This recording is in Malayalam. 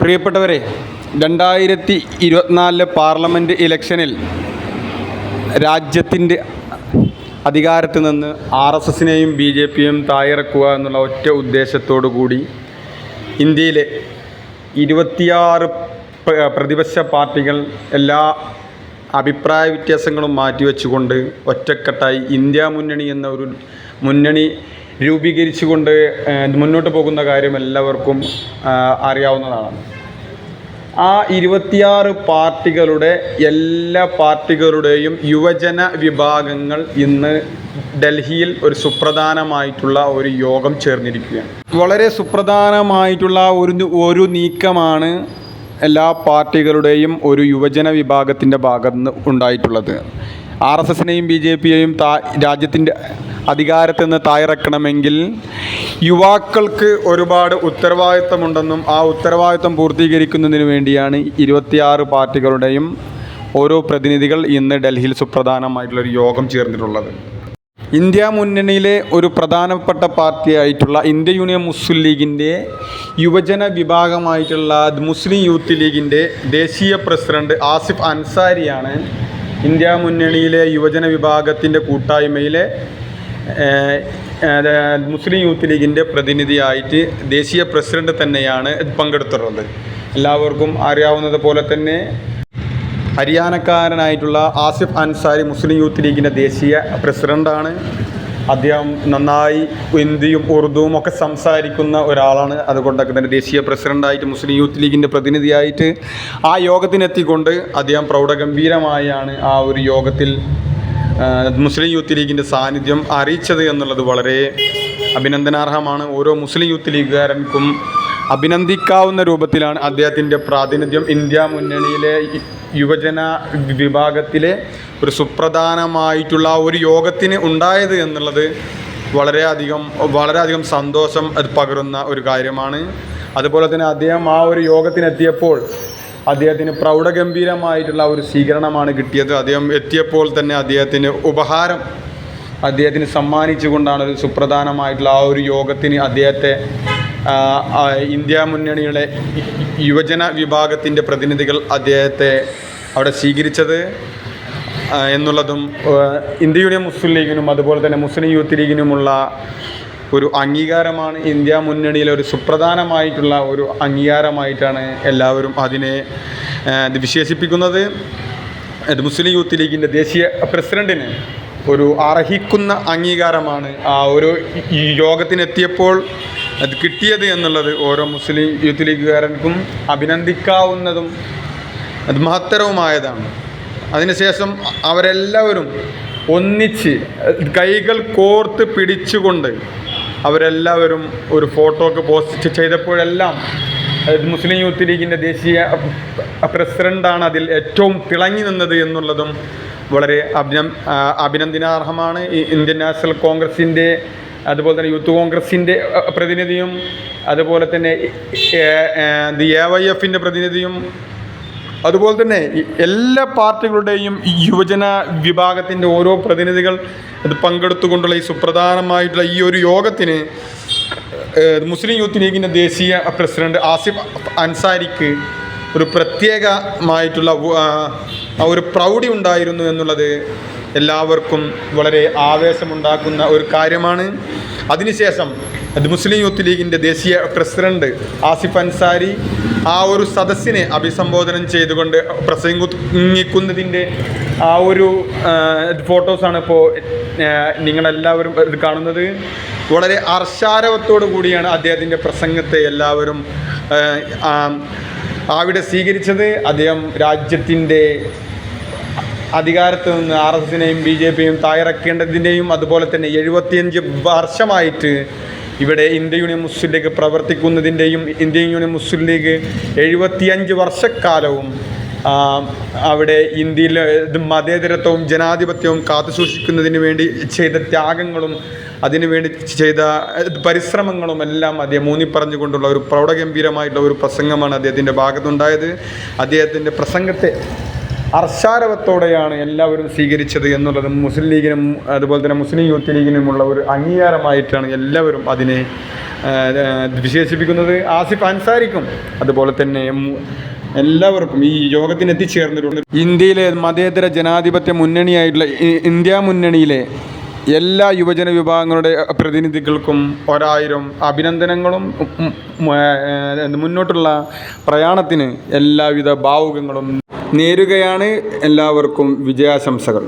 പ്രിയപ്പെട്ടവരെ രണ്ടായിരത്തി ഇരുപത്തിനാലിലെ പാർലമെന്റ് ഇലക്ഷനിൽ രാജ്യത്തിന്റെ അധികാരത്തിൽ നിന്ന് ആർ എസ് എസിനെയും ബി ജെ പിയും തായിറക്കുക എന്നുള്ള ഒറ്റ ഉദ്ദേശത്തോടു കൂടി ഇന്ത്യയിലെ ഇരുപത്തിയാറ് പ്രതിപക്ഷ പാർട്ടികൾ എല്ലാ അഭിപ്രായ വ്യത്യാസങ്ങളും മാറ്റിവെച്ചുകൊണ്ട് ഒറ്റക്കെട്ടായി ഇന്ത്യ മുന്നണി എന്ന ഒരു മുന്നണി രൂപീകരിച്ചുകൊണ്ട് മുന്നോട്ട് പോകുന്ന കാര്യം എല്ലാവർക്കും അറിയാവുന്നതാണ്. ആ ഇരുപത്തിയാറ് പാർട്ടികളുടെ എല്ലാ പാർട്ടികളുടെയും യുവജന വിഭാഗങ്ങൾ ഇന്ന് ഡൽഹിയിൽ ഒരു സുപ്രധാനമായിട്ടുള്ള ഒരു യോഗം ചേർന്നിരിക്കുകയാണ്. വളരെ സുപ്രധാനമായിട്ടുള്ള ഒരു ഒരു നീക്കമാണ് എല്ലാ പാർട്ടികളുടെയും ഒരു യുവജന വിഭാഗത്തിന്റെ ഭാഗത്ത് നിന്ന് ഉണ്ടായിട്ടുള്ളത്. ആർ എസ് എസിനെയും ബി ജെ പിയെയും താ രാജ്യത്തിന്റെ അധികാരത്തിൽ നിന്ന് തായിറക്കണമെങ്കിൽ യുവാക്കൾക്ക് ഒരുപാട് ഉത്തരവാദിത്തമുണ്ടെന്നും ആ ഉത്തരവാദിത്തം പൂർത്തീകരിക്കുന്നതിന് വേണ്ടിയാണ് ഇരുപത്തിയാറ് പാർട്ടികളുടെയും ഓരോ പ്രതിനിധികൾ ഇന്ന് ഡൽഹിയിൽ സുപ്രധാനമായിട്ടുള്ളൊരു യോഗം ചേർന്നിട്ടുള്ളത്. ഇന്ത്യ മുന്നണിയിലെ ഒരു പ്രധാനപ്പെട്ട പാർട്ടിയായിട്ടുള്ള ഇന്ത്യ യൂണിയൻ മുസ്ലിം ലീഗിന്റെ യുവജന വിഭാഗമായിട്ടുള്ള മുസ്ലിം യൂത്ത് ലീഗിന്റെ ദേശീയ പ്രസിഡന്റ് ആസിഫ് അൻസാരിയാണ് ഇന്ത്യ മുന്നണിയിലെ യുവജന വിഭാഗത്തിന്റെ കൂട്ടായ്മയിലെ മുസ്ലിം യൂത്ത് ലീഗിന്റെ പ്രതിനിധിയായിട്ട് ദേശീയ പ്രസിഡന്റ് തന്നെയാണ് പങ്കെടുത്തിട്ടുള്ളത്. എല്ലാവർക്കും അറിയാവുന്നത് പോലെ തന്നെ ഹരിയാനക്കാരനായിട്ടുള്ള ആസിഫ് അൻസാരി മുസ്ലിം യൂത്ത് ലീഗിന്റെ ദേശീയ പ്രസിഡന്റാണ് അദ്ദേഹം നന്നായി ഹിന്ദിയും ഉറുദുവും ഒക്കെ സംസാരിക്കുന്ന ഒരാളാണ്. അതുകൊണ്ടൊക്കെ തന്നെ ദേശീയ പ്രസിഡന്റായിട്ട് മുസ്ലിം യൂത്ത് ലീഗിന്റെ പ്രതിനിധിയായിട്ട് ആ യോഗത്തിനെത്തിക്കൊണ്ട് അദ്ദേഹം പ്രൗഢഗംഭീരമായാണ് ആ ഒരു യോഗത്തിൽ മുസ്ലിം യൂത്ത് ലീഗിന്റെ സാന്നിധ്യം അറിയിച്ചത് എന്നുള്ളത് വളരെ അഭിനന്ദനാർഹമാണ്. ഓരോ മുസ്ലിം യൂത്ത് ലീഗുകാരനും അഭിനന്ദിക്കാവുന്ന രൂപത്തിലാണ് അദ്ദേഹത്തിന്റെ പ്രാതിനിധ്യം. ഇന്ത്യ മുന്നണിയിലെ യുവജന വിഭാഗത്തിലെ ഒരു സുപ്രധാനമായിട്ടുള്ള ഒരു യോഗത്തിന് ഉണ്ടായത് എന്നുള്ളത് വളരെയധികം വളരെയധികം സന്തോഷം അത് പകരുന്ന ഒരു കാര്യമാണ്. അതുപോലെ തന്നെ അദ്ദേഹം ആ ഒരു യോഗത്തിനെത്തിയപ്പോൾ അദ്ദേഹത്തിന് പ്രൗഢഗംഭീരമായിട്ടുള്ള ഒരു സ്വീകരണമാണ് കിട്ടിയത്. അദ്ദേഹം എത്തിയപ്പോൾ തന്നെ അദ്ദേഹത്തിന് ഉപഹാരം അദ്ദേഹത്തിന് സമ്മാനിച്ചുകൊണ്ടാണ് ഒരു സുപ്രധാനമായിട്ടുള്ള ആ ഒരു യോഗത്തിന് അദ്ദേഹത്തെ ഇന്ത്യ മുന്നണിയുടെ യുവജന വിഭാഗത്തിന്റെ പ്രതിനിധികൾ അദ്ദേഹത്തെ അവിടെ സ്വീകരിച്ചത് എന്നുള്ളതും ഇന്ത്യ യൂണിയൻ മുസ്ലിം ലീഗിനും അതുപോലെ തന്നെ മുസ്ലിം യൂത്ത് ലീഗിനുമുള്ള ഒരു അംഗീകാരമാണ് ഇന്ത്യ മുന്നണിയിലെ ഒരു സുപ്രധാനമായിട്ടുള്ള ഒരു അംഗീകാരമായിട്ടാണ് എല്ലാവരും അതിനെ വിശേഷിപ്പിക്കുന്നത്. മുസ്ലിം യൂത്ത് ലീഗിന്റെ ദേശീയ പ്രസിഡന്റിന് ഒരു അർഹിക്കുന്ന അംഗീകാരമാണ് ആ ഒരു യോഗത്തിനെത്തിയപ്പോൾ അത് കിട്ടിയത് എന്നുള്ളത് ഓരോ മുസ്ലിം യൂത്ത് ലീഗുകാരനും അഭിനന്ദിക്കാവുന്നതും അത് മഹത്തരവുമായതാണ്. അതിനുശേഷം അവരെല്ലാവരും ഒന്നിച്ച് കൈകൾ കോർത്ത് പിടിച്ചുകൊണ്ട് അവരെല്ലാവരും ഒരു ഫോട്ടോക്ക് പോസ്റ്റ് ചെയ്തപ്പോഴെല്ലാം മുസ്ലിം യൂത്ത് ലീഗിന്റെ ദേശീയ പ്രസിഡന്റാണ് അതിൽ ഏറ്റവും തിളങ്ങി നിന്നത് എന്നുള്ളതും വളരെ അഭിനം അഭിനന്ദനാർഹമാണ്. ഇന്ത്യൻ നാഷണൽ കോൺഗ്രസിന്റെ അതുപോലെ തന്നെ യൂത്ത് കോൺഗ്രസിന്റെ പ്രതിനിധിയും അതുപോലെ തന്നെ ദി എ വൈ എഫിന്റെ പ്രതിനിധിയും അതുപോലെ തന്നെ എല്ലാ പാർട്ടികളുടെയും യുവജന വിഭാഗത്തിന്റെ ഓരോ പ്രതിനിധികൾ അത് പങ്കെടുത്തുകൊണ്ടുള്ള ഈ സുപ്രധാനമായിട്ടുള്ള ഈ ഒരു യോഗത്തിന് മുസ്ലിം യൂത്ത് ലീഗിന്റെ ദേശീയ പ്രസിഡന്റ് ആസിഫ് അൻസാരിക്ക് ഒരു പ്രത്യേകമായിട്ടുള്ള ഒരു പ്രൗഢി ഉണ്ടായിരുന്നു എന്നുള്ളത് എല്ലാവർക്കും വളരെ ആവേശമുണ്ടാക്കുന്ന ഒരു കാര്യമാണ്. അതിനുശേഷം അത് മുസ്ലിം യൂത്ത് ലീഗിന്റെ ദേശീയ പ്രസിഡന്റ് ആസിഫ് അൻസാരി ആ ഒരു സദസ്സിനെ അഭിസംബോധനം ചെയ്തുകൊണ്ട് പ്രസംഗിക്കുന്നതിന്റെ ആ ഒരു ഫോട്ടോസാണ് ഇപ്പോൾ നിങ്ങളെല്ലാവരും ഇത് കാണുന്നത്. വളരെ ആർഷാരവത്തോടു കൂടിയാണ് അദ്ദേഹത്തിന്റെ പ്രസംഗത്തെ എല്ലാവരും അവിടെ സ്വീകരിച്ചത്. അദ്ദേഹം രാജ്യത്തിന്റെ അധികാരത്തിൽ നിന്ന് ആർ എസ് എസിനെയും ബി ജെ പിയും തായിറക്കേണ്ടതിന്റെയും അതുപോലെ തന്നെ എഴുപത്തിയഞ്ച് വർഷമായിട്ട് ഇവിടെ ഇന്ത്യ യൂണിയൻ മുസ്ലിം ലീഗ് പ്രവർത്തിക്കുന്നതിന്റെയും ഇന്ത്യൻ യൂണിയൻ മുസ്ലിം ലീഗ് എഴുപത്തിയഞ്ച് വർഷക്കാലവും അവിടെ ഇന്ത്യയിൽ മതേതരത്വവും ജനാധിപത്യവും കാത്തുസൂക്ഷിക്കുന്നതിന് വേണ്ടി ചെയ്ത ത്യാഗങ്ങളും അതിനുവേണ്ടി ചെയ്ത പരിശ്രമങ്ങളും എല്ലാം അദ്ദേഹം ഊന്നിപ്പറഞ്ഞുകൊണ്ടുള്ള ഒരു പ്രൗഢഗംഭീരമായിട്ടുള്ള ഒരു പ്രസംഗമാണ് അദ്ദേഹത്തിന്റെ ഭാഗത്തുണ്ടായത്. അദ്ദേഹത്തിന്റെ പ്രസംഗത്തെ ഹർഷാരവത്തോടെയാണ് എല്ലാവരും സ്വീകരിച്ചത് എന്നുള്ളത് മുസ്ലിം ലീഗിനും അതുപോലെ തന്നെ മുസ്ലിം യൂത്ത് ലീഗിനുമുള്ള ഒരു അംഗീകാരമായിട്ടാണ് എല്ലാവരും അതിനെ വിശേഷിപ്പിക്കുന്നത്. ആസിഫ് അൻസാരിക്കും അതുപോലെ തന്നെ എല്ലാവർക്കും ഈ യോഗത്തിന് എത്തിച്ചേർന്നിട്ടുണ്ട് ഇന്ത്യയിലെ മതേതര ജനാധിപത്യ മുന്നണിയായിട്ടുള്ള ഇന്ത്യ മുന്നണിയിലെ എല്ലാ യുവജന വിഭാഗങ്ങളുടെ പ്രതിനിധികൾക്കും ഒരായിരം അഭിനന്ദനങ്ങളും. മുന്നോട്ടുള്ള പ്രയാണത്തിന് എല്ലാവിധ ഭാവുകങ്ങളും നേരുകയാണ് എല്ലാവർക്കും വിജയാശംസകൾ.